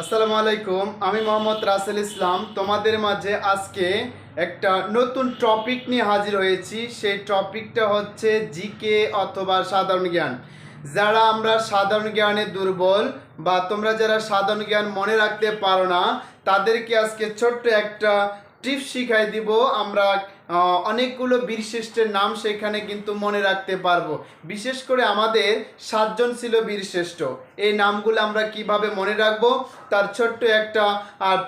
আসসালামু আলাইকুম, আমি মোহাম্মদ রাসেল ইসলাম। তোমাদের মাঝে আজকে একটা নতুন টপিক নিয়ে হাজির হয়েছি। সেই টপিকটা হচ্ছে জিকে অথবা সাধারণ জ্ঞান। যারা আমরা সাধারণ জ্ঞানে দুর্বল বা তোমরা যারা সাধারণ জ্ঞান মনে রাখতে পারো না, তাদেরকে আজকে ছোট্ট একটা টিপস শিখাই দিব। আমরা অনেকগুলো বীরশ্রেষ্ঠের নাম সেখানে কিন্তু মনে রাখতে পারব। বিশেষ করে আমাদের সাতজন ছিল বীরশ্রেষ্ঠ। এই নামগুলো আমরা কীভাবে মনে রাখব? তার ছোট্ট একটা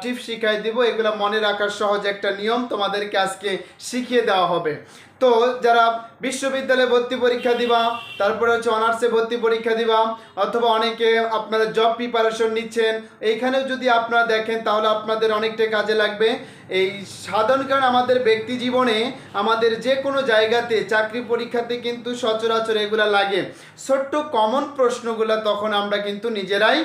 টিপস শিখাই দিব। এগুলো মনে রাখার সহজ একটা নিয়ম তোমাদেরকে আজকে শিখিয়ে দেওয়া হবে। তো যারা বিশ্ববিদ্যালয়ে ভর্তি পরীক্ষা দিবা, তারপরে হচ্ছে অনার্সে ভর্তি পরীক্ষা দিবা, অথবা অনেকে আপনারা জব প্রিপারেশন নিচ্ছেন, এইখানেও যদি আপনারা দেখেন তাহলে আপনাদের অনেকটাই কাজে লাগবে। এই সাধারণ কারণ আমাদের ব্যক্তি জীবনে আমাদের যে কোনো জায়গাতে চাকরি পরীক্ষাতে কিন্তু সচরাচর এগুলা লাগে। ছোট্ট কমন প্রশ্নগুলো তখন আমরা কিন্তু নিজেরাই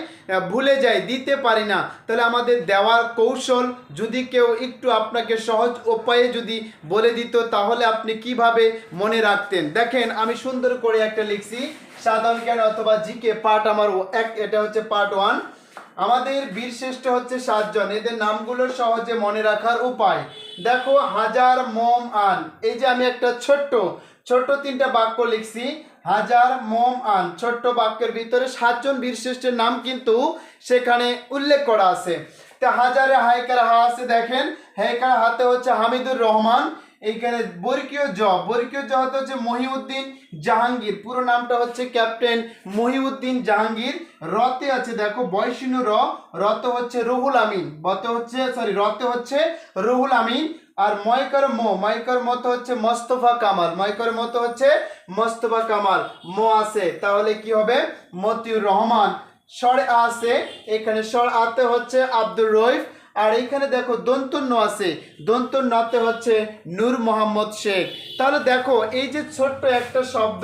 ভুলে যাই, দিতে পারি না। তাহলে আমাদের দেওয়ার কৌশল যদি কেউ একটু আপনাকে সহজ উপায়ে যদি বলে দিত, তাহলে আপনি কীভাবে মনে রাখতেন? দেখেন, আমি সুন্দর করে একটা লিখছি, সাধারণ জ্ঞান অথবা জিকে পার্ট আমার এক, এটা হচ্ছে পার্ট ওয়ান। আমাদের বীরশ্রেষ্ঠ হচ্ছে সাতজন। এদের নামগুলো সহজে মনে রাখার উপায়। দেখো, হাজার মোম আন। এই যে আমি একটা ছোট্ট ছোট্ট তিনটা বাক্য লিখছি। হাজার মোম আন। ছোট্ট বাক্যের ভিতরে সাতজন বীরশ্রেষ্ঠের নাম কিন্তু সেখানে উল্লেখ করা আছে। তা হাজারে হাইকার হা আছে, দেখেন। হাইকার হাতে হচ্ছে হামিদুর রহমান। এইখানে বর্গীয় জ বর্গীয় জ হাতে হচ্ছে মহিউদ্দিন জাহাঙ্গীর। পুরো নামটা হচ্ছে ক্যাপ্টেন মহিউদ্দিন জাহাঙ্গীর। রতে আছে, দেখো, বয়সিনু র, রত হচ্ছে রুহুল আমিন বতে হচ্ছে সরি রতে হচ্ছে রুহুল আমিন, আর ময়কর মো, ময়কর মতো হচ্ছে মোস্তফা কামাল, ময়কর মতো হচ্ছে মোস্তফা কামাল, মো আছে, তাহলে কি হবে? মতিউর রহমান স্বরে আছে, এখানে স্বর আতে হচ্ছে আব্দুর রইফ আর এইখানে দেখো দন্তন্য আছে। দন্তন্যতে হচ্ছে নূর মোহাম্মদ শেখ। তাহলে দেখো, এই যে ছোট্ট একটা শব্দ,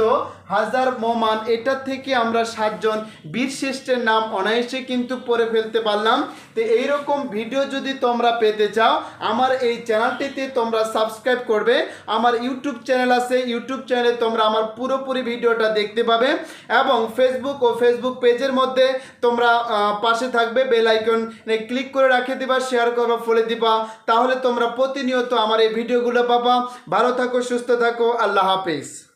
হাজার মোমান, এটা থেকে আমরা সাতজন বীরশ্রেষ্ঠের নাম অনায়াসে কিন্তু পড়ে ফেলতে পারলাম। তো এইরকম ভিডিও যদি তোমরা পেতে চাও, আমার এই চ্যানেলটিতে তোমরা সাবস্ক্রাইব করবে। আমার ইউটিউব চ্যানেল আছে, ইউটিউব চ্যানেলে তোমরা আমার পুরোপুরি ভিডিওটা দেখতে পাবে এবং ফেসবুক ও ফেসবুক পেজের মধ্যে তোমরা পাশে থাকবে, বেল আইকন ক্লিক করে রাখে দিবা। শেয়ার করবা ফলে দিবা। তাহলে তোমরা প্রতিনিয়ত আমার এই ভিডিওগুলো পাবা। ভালো থাকো, সুস্থ থাকো, আল্লাহ হাফেজ।